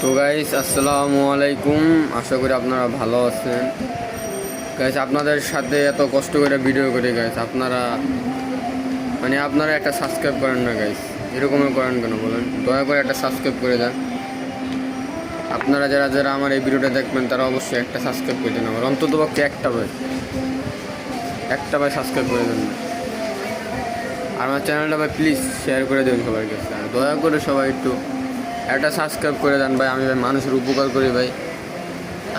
তো গাইস আসসালামু আলাইকুম। আশা করি আপনারা ভালো আছেন। গাইস আপনাদের সাথে এত কষ্ট করে ভিডিও করে গাইস আপনারা মানে আপনারা একটা সাবস্ক্রাইব করেন না গাইস এরকমই করেন কেন বলেন? দয়া করে একটা সাবস্ক্রাইব করে দেন। আপনারা যারা যারা আমার এই ভিডিওটা দেখবেন, তারা অবশ্যই একটা সাবস্ক্রাইব করে দেন আমার। অন্তত পক্ষে একটা ভাই। একটা ভাই সাবস্ক্রাইব করে দেন। আর আমার চ্যানেলটা ভাই প্লিজ শেয়ার করে দেবেন সবার কাছে দয়া করে সবাই একটু একটা সাবস্ক্রাইব করে দেন ভাই, আমি ভাই মানুষের উপকার করি ভাই।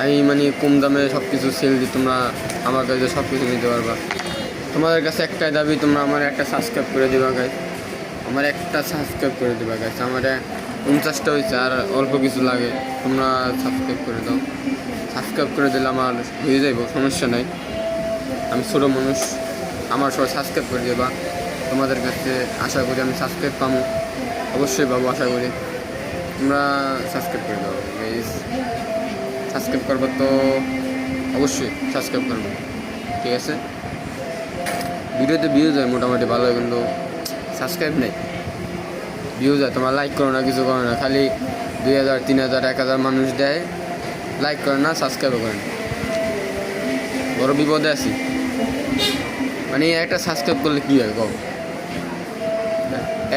আমি মানে কম দামে সব কিছু সেল দিই তোমরা আমার কাছে সব কিছু নিতে পারবা। তোমাদের কাছে একটাই দাবি, তোমরা আমার একটা সাবস্ক্রাইব করে দিবা গাই আমার একটা সাবস্ক্রাইব করে দিবা গাইস আমার উনচাশটা হয়েছে আর অল্প কিছু লাগে, তোমরা সাবস্ক্রাইব করে দাও। সাবস্ক্রাইব করে দিলে আমার হয়ে যাইব, সমস্যা নাই। আমি ছোটো মানুষ, আমার সবাই সাবস্ক্রাইব করে দেবা। তোমাদের কাছে আশা করি আমি সাবস্ক্রাইব পাবো অবশ্যই পাবো, আশা করি। তোমরা সাবস্ক্রাইব করে দাও গাইস সাবস্ক্রাইব করব তো অবশ্যই সাবস্ক্রাইব করব, ঠিক আছে? ভিডিওতে ভিউজ হয় মোটামুটি, ভালো কিন্তু সাবস্ক্রাইব নেই। ভিউজ হয়, তোমার লাইক করো না, কিছু করো না, খালি দুই হাজার, তিন হাজার, এক হাজার মানুষ দেয় লাইক করে না সাবস্ক্রাইবও করে না। বড় বিপদে আছি। মানে একটা সাবস্ক্রাইব করলে কী হয় কব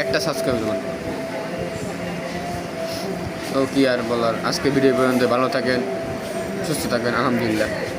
একটা সাবস্ক্রাইব মানে তো কি আর বলার? আজকে ভিডিও পর্যন্ত ভালো থাকেন সুস্থ থাকেন আলহামদুলিল্লাহ।